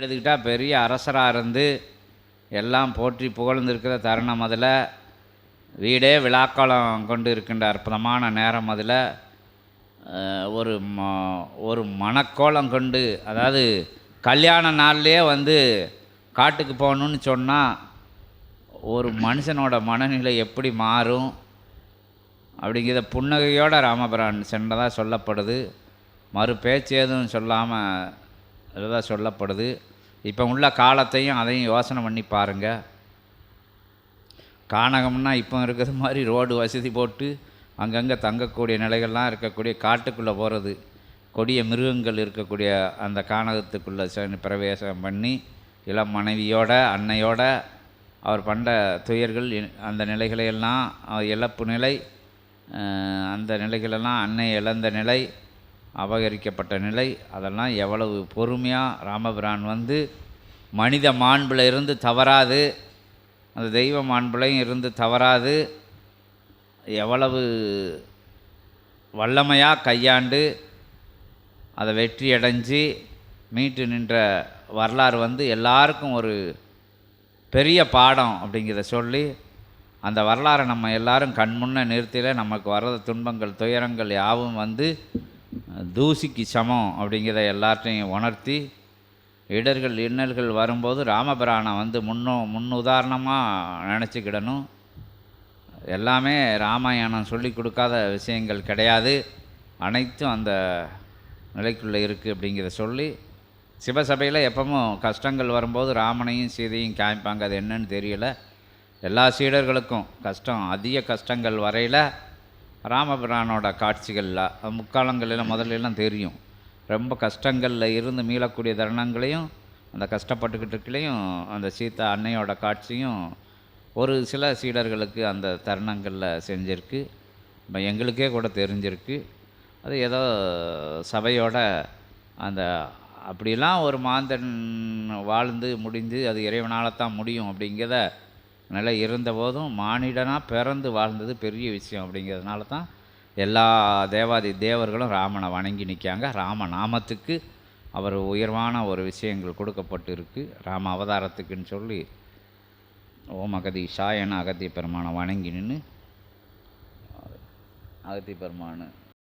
எடுத்துக்கிட்டால் பெரிய அரசராக இருந்து எல்லாம் போற்றி புகழ்ந்திருக்கிற தருணம் அதில். வீடே விழாக்காலம் கொண்டு இருக்கின்ற அற்புதமான நேரம் அதில். ஒரு ம ஒரு மனக்கோலம் கொண்டு அதாவது கல்யாண நாள்லேயே வந்து காட்டுக்கு போகணுன்னு சொன்னால் ஒரு மனுஷனோட மனநிலை எப்படி மாறும் அப்படிங்கிறத புன்னகையோட ராமபிரான் சென்றதாக சொல்லப்படுது. மறு பேச்சு எதுவும் சொல்லாமல் இதுதான் சொல்லப்படுது. இப்போ உள்ள காலத்தையும் அதையும் யோசனை பண்ணி பாருங்கள் கானகம்னா இப்போ இருக்கிறது மாதிரி ரோடு வசதி போட்டு அங்கங்கே தங்கக்கூடிய நிலைகள்லாம் இருக்கக்கூடிய காட்டுக்குள்ளே போகிறது கொடிய மிருகங்கள் இருக்கக்கூடிய அந்த கானகத்துக்குள்ளே பிரவேசம் பண்ணி இளம் மனைவியோட அன்னையோட அவர் பண்ட துயர்கள் அந்த நிலைகளையெல்லாம் அவர் இழப்பு நிலை அந்த நிலைகளெல்லாம் அன்னை இழந்த நிலை அபகரிக்கப்பட்ட நிலை. அதெல்லாம் எவ்வளவு பொறுமையாக ராமபிரான் வந்து மனித மாண்பில் இருந்து தவறாது அந்த தெய்வ மாண்புலையும் இருந்து தவறாது எவ்வளவு வல்லமையாக கையாண்டு அதை வெற்றியடைஞ்சு மீட்டு நின்ற வரலாறு வந்து எல்லாருக்கும் ஒரு பெரிய பாடம் அப்படிங்கிறத சொல்லி அந்த வரலாறை நம்ம எல்லாரும் கண்முன்ன நிறுத்தில நமக்கு வர்ற துன்பங்கள் துயரங்கள் யாவும் வந்து தூசிக்கு சமம் அப்படிங்கிறத எல்லார்ட்டையும் உணர்த்தி இடர்கள் இன்னல்கள் வரும்போது ராமபிரானை வந்து முன்னோ முன்னுதாரணமாக நினச்சிக்கிடணும். எல்லாமே ராமாயணம் சொல்லி கொடுக்காத விஷயங்கள் கிடையாது. அனைத்தும் அந்த நிலைக்குள்ளே இருக்குது அப்படிங்கிறத சொல்லி சிவசபையில் எப்பவும் கஷ்டங்கள் வரும்போது ராமனையும் சீதையும் காமிப்பாங்க. அது என்னன்னு தெரியல. எல்லா சீடர்களுக்கும் கஷ்டம் அதிக கஷ்டங்கள் வரையில் ராமபிரானோட காட்சிகளில் முக்காலங்களில் முதல்ல எல்லாம் தெரியும். ரொம்ப கஷ்டங்களில் இருந்து மீளக்கூடிய தருணங்களையும் அந்த கஷ்டப்பட்டுக்கிட்டு இருக்கலையும் அந்த சீதா அன்னையோட காட்சியும் ஒரு சில சீடர்களுக்கு அந்த தருணங்களில் செஞ்சிருக்கு. இப்போ எங்களுக்கே கூட தெரிஞ்சிருக்கு. அது ஏதோ சபையோட அந்த அப்படிலாம் ஒரு மாந்தன் வாழ்ந்து முடிந்து அது இறைவனால் தான் முடியும் அப்படிங்கிறத நல்லா இருந்தபோதும் மானிடனாக பிறந்து வாழ்ந்தது பெரிய விஷயம் அப்படிங்கிறதுனால தான் எல்லா தேவாதி தேவர்களும் ராமனை வணங்கி நிற்காங்க. ராம நாமத்துக்கு அவர் உயர்வான ஒரு விஷயங்கள் கொடுக்கப்பட்டு இருக்குது ராம அவதாரத்துக்குன்னு சொல்லி ஓம் அகதி ஷாயன் அகத்திய பெருமானை வணங்கி நின்று அகத்திய பெருமானு